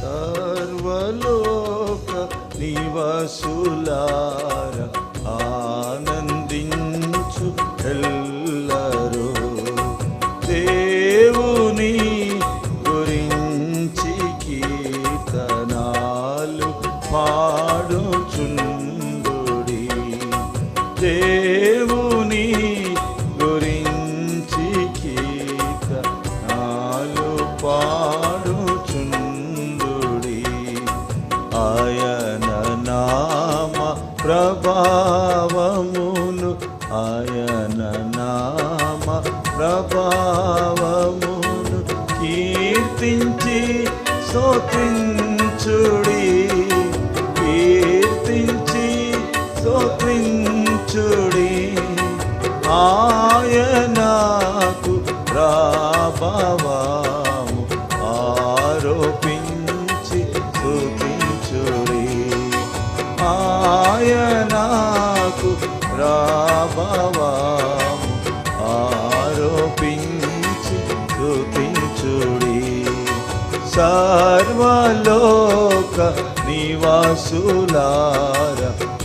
సర్వలోక నివసులార ఆనందించు ఎల్లరో. దేవుని గురించి కీర్తనాలు పాడుచుండుడి. దేవు ప్రభావములు ఆయన నామ ప్రభావములు కీర్తించి స్తోత్రించుడి. సర్వలోక నివాసులార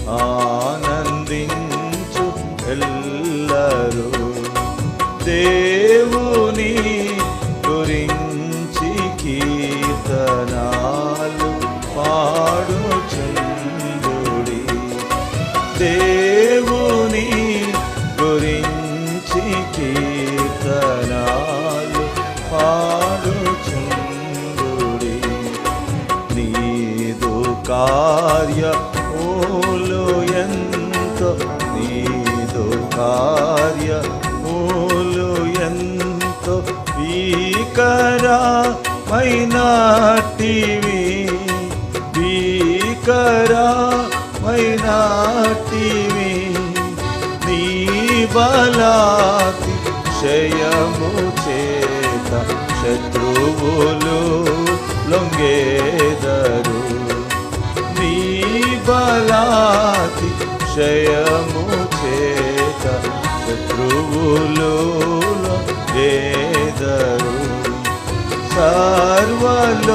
ఆనందించు ఎల్లరూ. దేవుని గురించి కీర్తనా నీదు కార్య ఓలు ఎంతో నీదు కార్య ఓలు ఎంతో భీకరమైనటివి భీకరమైనటివి నీ బలాతి క్షయము చేత శత్రువులు బలాతి చేత శత్రువులు లొంగేదరు సర్వలోక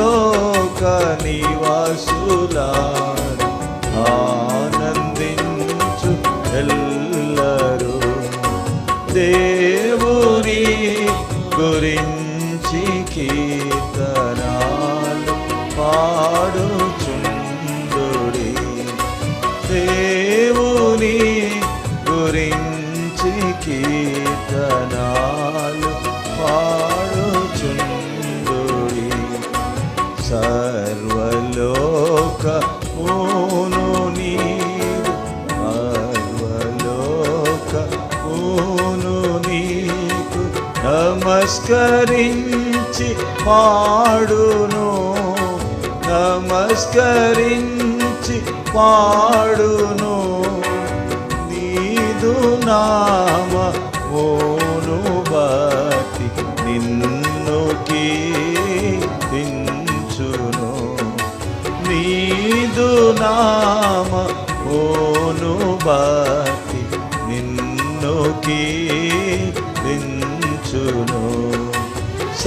సర్వలోక ఊను నీరు సర్వలోక నీకు నమస్కరించి పాడును. నమస్కరించి పాడును. నీదు నామ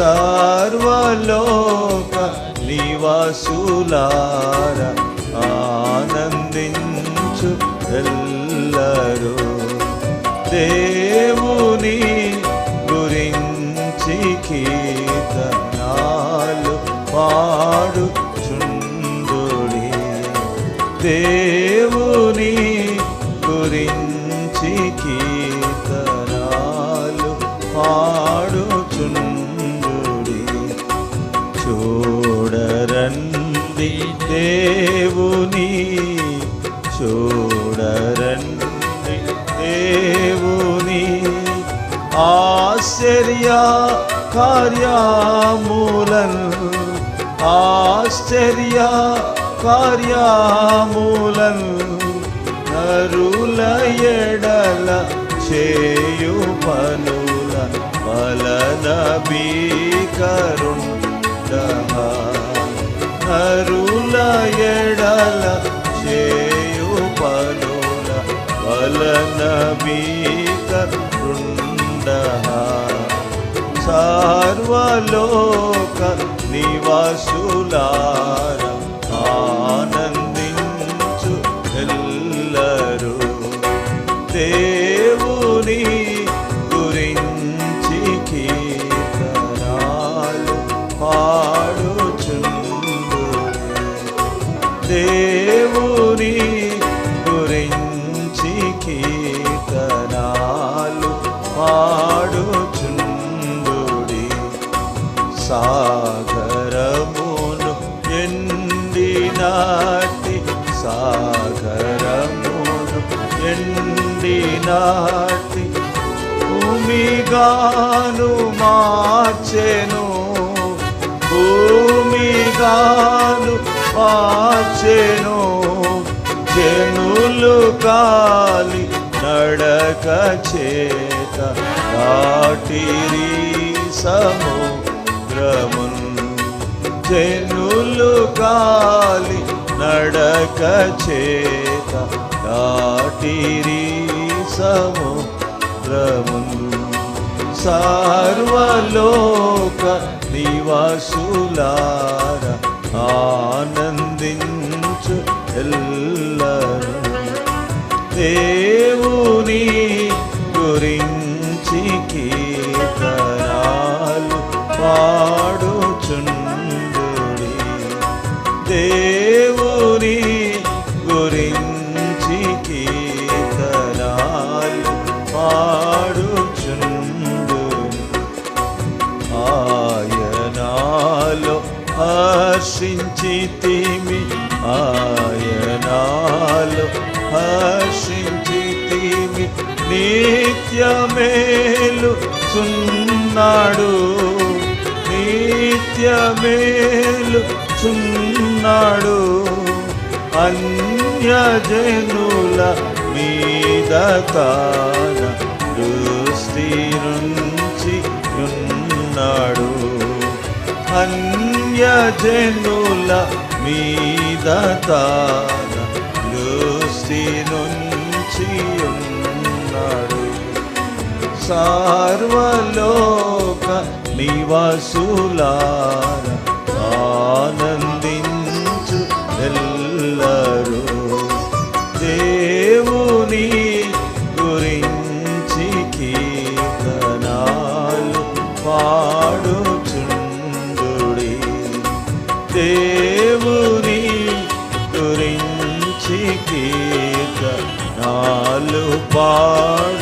సర్వలోక నివాసులార ఆనందించు ఎల్లరూ. దేవుని గురించి కీర్తనాలు పాడుచుండుడి. దేవుని చూడరండి దేవుని చూడరండి దేవుని. ఆశ్చర్య కార్యమూలన్ ఆశ్చర్య కార్యమూలన్ నరుల ఎడల చేయు పనుల వలన బీకరుండ వలన బీకరుండ సర్వలోక నివ నివాసులార ఆనందించు ఎల్లరూ. దేవుని గురించి కీర్తనాలు పాడుచుండు దేవుని సాగరమును ఎండినాటి సాగరమును ఎండినాటి భూమిగాను మార్చెను భూమిగాను మార్చెను చెనులు కాలి నడక చేత దాటిరి సముద్రమున్ జనులు గాలి నడక చేత దాటిరి సముద్రమున్. సర్వలోక నివాసులార ఆనందించు ఎల్లరు. దేవుని గురించి పాడుచుండుడి. దేవుని గురించి కీర్తనాలు పాడుచుండు ఆయనాలో హర్షించితిమి ఆయనాలో హర్షించితిమి నిత్యమేలు సున్నాడు నిత్యమేలు చున్నాడు అన్యజనుల మీద తాన దృష్టి నుంచి ఉన్నాడు. అన్యజనుల మీద తాన దృష్టి నుంచి ఉన్నాడు. సార్వలోక నివాసులార ఆనందించు ఎల్లరూ. దేవుని గురించి కీర్తనాలు పాడుచుండుడి. దేవుని గురించి కీర్తనాలు పాడు